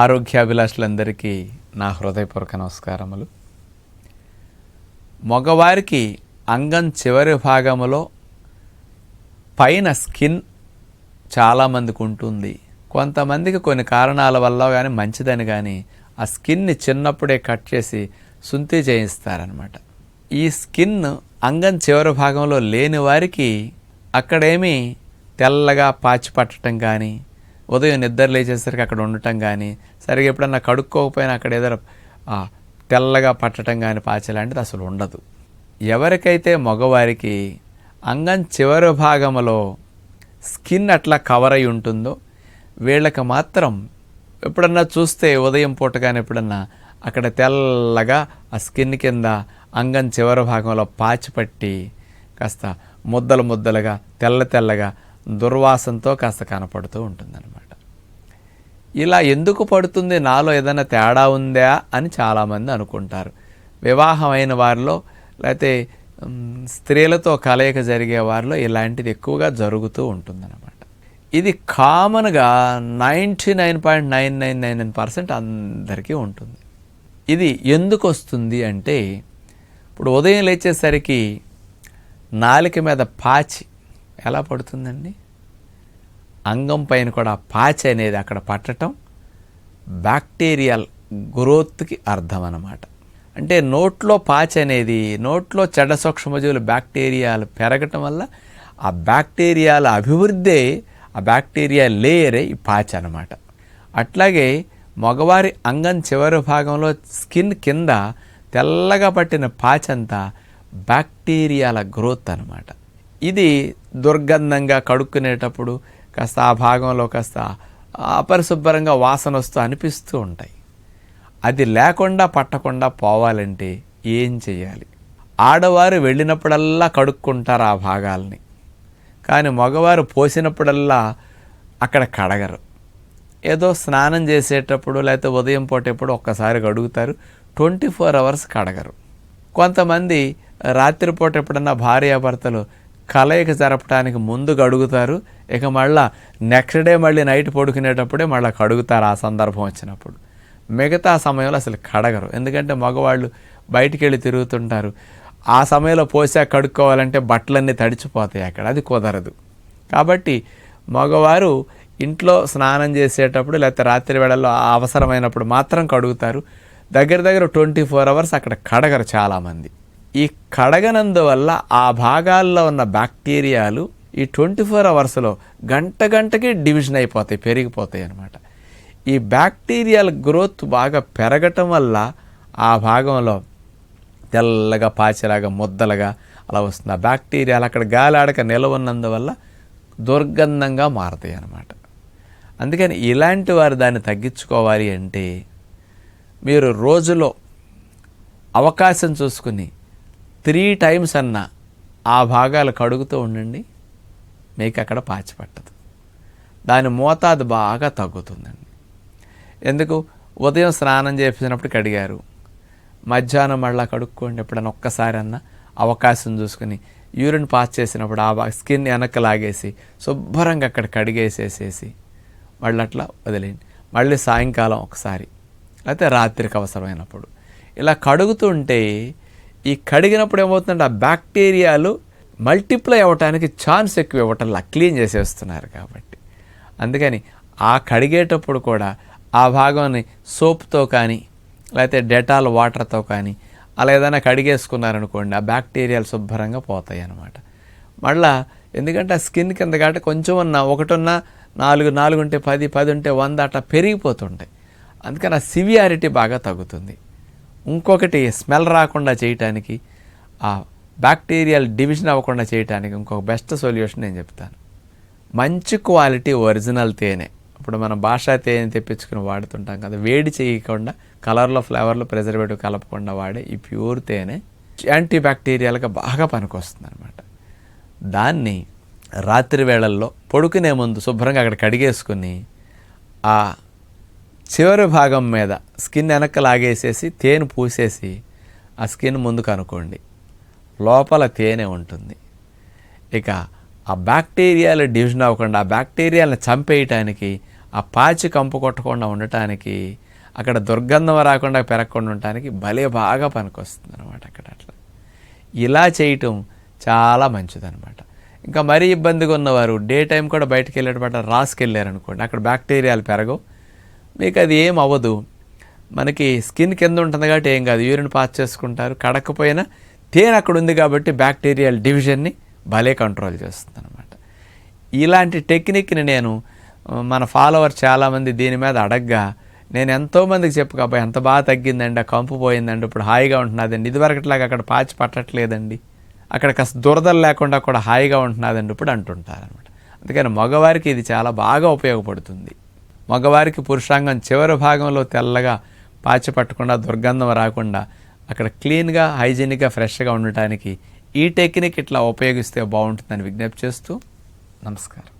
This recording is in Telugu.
ఆరోగ్యాభిలాషులందరికీ నా హృదయపూర్వక నమస్కారములు. మగవారికి అంగం చివరి భాగములో పైన స్కిన్ చాలామందికి ఉంటుంది. కొంతమందికి కొన్ని కారణాల వల్ల కానీ మంచిదని కానీ ఆ స్కిన్ని చిన్నప్పుడే కట్ చేసి సుంతి చేయిస్తారనమాట ఈ స్కిన్ అంగం చివరి భాగంలో లేని వారికి అక్కడేమీ తెల్లగా పాచి పట్టడం కానీ ఉదయం నిద్ర లేచేసరికి అక్కడ ఉండటం కానీ సరిగా ఎప్పుడన్నా కడుక్కోకపోయినా అక్కడ ఏదైనా తెల్లగా పట్టడం కానీ పాచి లాంటిది అసలు ఉండదు. ఎవరికైతే మగవారికి అంగం చివరి భాగంలో స్కిన్ అట్లా కవర్ అయి ఉంటుందో వీళ్ళకి మాత్రం ఎప్పుడన్నా చూస్తే ఉదయం పూట కానీ ఎప్పుడన్నా అక్కడ తెల్లగా ఆ స్కిన్ కింద అంగం చివరి భాగంలో పాచి పట్టి కాస్త ముద్దలు ముద్దలుగా తెల్ల తెల్లగా దుర్వాసంతో కాస్త కనపడుతూ ఉంటుందన్నమాట. ఇలా ఎందుకు పడుతుంది? నాలో ఏదైనా తేడా ఉందా? అని చాలామంది అనుకుంటారు. వివాహమైన వారిలో లేకపోతే స్త్రీలతో కలయిక జరిగే వారిలో ఇలాంటిది ఎక్కువగా జరుగుతూ ఉంటుందన్నమాట. ఇది కామన్గా ninety nine point nine nine nine nine percent అందరికీ ఉంటుంది. ఇది ఎందుకు వస్తుంది అంటే ఇప్పుడు ఉదయం లేచేసరికి నాలిక మీద పాచి ఎలా పడుతుందండి? అంగం పైన కూడా పాచి అనేది అక్కడ పట్టటం బ్యాక్టీరియల్ గ్రోత్కి అర్థం అన్నమాట. అంటే నోట్లో పాచి అనేది నోట్లో చెడ్డ సూక్ష్మజీవులు బ్యాక్టీరియాలు పెరగటం వల్ల ఆ బ్యాక్టీరియాల అభివృద్ధి ఆ బ్యాక్టీరియా లేయరే ఈ పాచి అనమాట అట్లాగే మగవారి అంగం చివరి భాగంలో స్కిన్ కింద తెల్లగా పట్టిన పాచంతా బ్యాక్టీరియాల గ్రోత్ అన్నమాట. ఇది దుర్గంధంగా కడుక్కునేటప్పుడు కాస్త ఆ భాగంలో కాస్త అపరిశుభ్రంగా వాసన వస్తూ అనిపిస్తూ ఉంటాయి. అది లేకుండా పట్టకుండా పోవాలంటే ఏం చేయాలి? ఆడవారు వెళ్ళినప్పుడల్లా కడుక్కుంటారు ఆ భాగాల్ని. కానీ మగవారు పోసినప్పుడల్లా అక్కడ కడగరు. ఏదో స్నానం చేసేటప్పుడు లేకపోతే ఉదయం పూట ఎప్పుడు ఒక్కసారి కడుగుతారు. ట్వంటీ ఫోర్ అవర్స్ కడగరు. కొంతమంది రాత్రిపూట ఎప్పుడన్నా భార్యాభర్తలు కలయిక జరపడానికి ముందు కడుగుతారు ఇక మళ్ళా నెక్స్ట్ డే మళ్ళీ నైట్ పడుకునేటప్పుడే మళ్ళీ కడుగుతారు ఆ సందర్భం వచ్చినప్పుడు. మిగతా సమయంలో అసలు కడగరు. ఎందుకంటే మగవాళ్ళు బయటికి వెళ్ళి తిరుగుతుంటారు. ఆ సమయంలో పోసాక కడుక్కోవాలంటే బట్టలన్నీ తడిచిపోతాయి అక్కడ. అది కుదరదు. కాబట్టి మగవారు ఇంట్లో స్నానం చేసేటప్పుడు లేకపోతే రాత్రి వేళల్లో ఆ అవసరమైనప్పుడు మాత్రం కడుగుతారు. దగ్గర దగ్గర ట్వంటీ ఫోర్ అవర్స్ అక్కడ కడగరు చాలామంది. ఈ కడగనందువల్ల ఆ భాగాల్లో ఉన్న బ్యాక్టీరియాలు ఈ ట్వంటీ ఫోర్ అవర్స్లో గంట గంటకి డివిజన్ అయిపోతాయి పెరిగిపోతాయి అనమాట ఈ బ్యాక్టీరియల్ గ్రోత్ బాగా పెరగటం వల్ల ఆ భాగంలో తెల్లగా పాచిలాగా ముద్దలుగా అలా వస్తుంది. ఆ బ్యాక్టీరియాలు అక్కడ గాలి ఆడక దుర్గంధంగా మారుతాయి అన్నమాట. అందుకని ఇలాంటి వారు దాన్ని తగ్గించుకోవాలి అంటే మీరు రోజులో అవకాశం చూసుకుని త్రీ టైమ్స్ అన్న ఆ భాగాలు కడుగుతూ ఉండండి మీకు అక్కడ పాచి పట్టదు దాని మోతాదు బాగా తగ్గుతుందండి. ఎందుకు? ఉదయం స్నానం చేసినప్పుడు కడిగారు. మధ్యాహ్నం మళ్ళీ కడుక్కోండి ఎప్పుడైనా ఒక్కసారి అన్న అవకాశం చూసుకుని యూరిన్ పాస్ చేసినప్పుడు ఆ స్కిన్ వెనక్కి లాగేసి శుభ్రంగా అక్కడ కడిగేసేసేసి మళ్ళీ అట్లా వదిలేయండి. మళ్ళీ సాయంకాలం ఒకసారి లేకపోతే రాత్రికి అవసరమైనప్పుడు. ఇలా కడుగుతుంటే ఈ కడిగినప్పుడు ఏమవుతుందంటే ఆ బ్యాక్టీరియాలు మల్టిప్లై అవ్వటానికి ఛాన్స్ ఎక్కువ ఇవ్వటంలా క్లీన్ చేసేస్తున్నారు కాబట్టి. అందుకని ఆ కడిగేటప్పుడు కూడా ఆ భాగాన్ని సోప్తో కానీ లేకపోతే డెటాల్ వాటర్తో కానీ అలా ఏదైనా కడిగేసుకున్నారనుకోండి ఆ బ్యాక్టీరియాలు శుభ్రంగా పోతాయి అన్నమాట మళ్ళా ఎందుకంటే ఆ స్కిన్ కింద కాబట్టి కొంచెం ఉన్న ఒకటున్న నాలుగు నాలుగు ఉంటే పది పది ఉంటే వంద అట్లా పెరిగిపోతుంటాయి. అందుకని ఆ సివియారిటీ బాగా తగ్గుతుంది. ఇంకొకటి స్మెల్ రాకుండా చేయటానికి ఆ బ్యాక్టీరియల్ డివిజన్ అవ్వకుండా చేయటానికి ఇంకొక బెస్ట్ సొల్యూషన్ నేను చెప్తాను. మంచి క్వాలిటీ ఒరిజినల్ తేనె. ఇప్పుడు మనం భాషా తేనె తెప్పించుకుని వాడుతుంటాం కదా వేడి చేయకుండా కలర్లో ఫ్లేవర్లో ప్రిజర్వేటివ్ కలపకుండా వాడే ఈ ప్యూర్ తేనె యాంటీ బ్యాక్టీరియాలుగా బాగా పనికొస్తుంది అనమాట దాన్ని రాత్రి వేళల్లో పడుకునే ముందు శుభ్రంగా అక్కడ కడిగేసుకుని ఆ చివరి భాగం మీద స్కిన్ వెనక లాగేసేసి తేనె పూసేసి ఆ స్కిన్ ముందుకు అనుకోండి. లోపల తేనె ఉంటుంది. ఇక ఆ బ్యాక్టీరియాలు డివిజన్ అవ్వకుండా ఆ బ్యాక్టీరియాలను చంపేయటానికి ఆ పాచి కంపు కొట్టకుండా ఉండటానికి అక్కడ దుర్గంధం రాకుండా పెరగకుండా ఉండటానికి భలే బాగా పనికొస్తుంది అనమాట అక్కడ అట్లా. ఇలా చేయటం చాలా మంచిదనమాట ఇంకా మరీ ఇబ్బందిగా ఉన్నవారు డే టైం కూడా బయటకు వెళ్ళేటప్పుడు రాసుకెళ్ళారనుకోండి అక్కడ బ్యాక్టీరియాలు పెరగవు. మీకు అది ఏం అవ్వదు మనకి స్కిన్ కింద ఉంటుంది కాబట్టి ఏం కాదు. యూరిన్ పాస్ చేసుకుంటారు. కడకపోయినా తేనె అక్కడ ఉంది కాబట్టి బ్యాక్టీరియల్ డివిజన్ని భలే కంట్రోల్ చేస్తుంది అనమాట ఇలాంటి టెక్నిక్ని నేను మన ఫాలోవర్ చాలామంది దీని మీద అడగ్గా నేను ఎంతోమందికి చెప్పు కాబట్టి ఎంత బాగా తగ్గిందండి ఆ కంపు పోయిందండి ఇప్పుడు హాయిగా ఉంటున్నదండి ఇదివరకట్లాగా అక్కడ పాచి పట్టట్లేదండి అక్కడ కాస్త దురదలు లేకుండా కూడా హాయిగా ఉంటున్నదండి ఇప్పుడు అంటుంటారనమాట అందుకని మగవారికి ఇది చాలా బాగా ఉపయోగపడుతుంది. మగవారికి పురుషాంగం చివరి భాగంలో తెల్లగా పాచి పట్టకుండా దుర్గంధం రాకుండా అక్కడ క్లీన్గా హైజీనిక్గా ఫ్రెష్గా ఉండటానికి ఈ టెక్నిక్ ఇట్లా ఉపయోగిస్తే బాగుంటుందని విజ్ఞప్తి చేస్తూ నమస్కారం.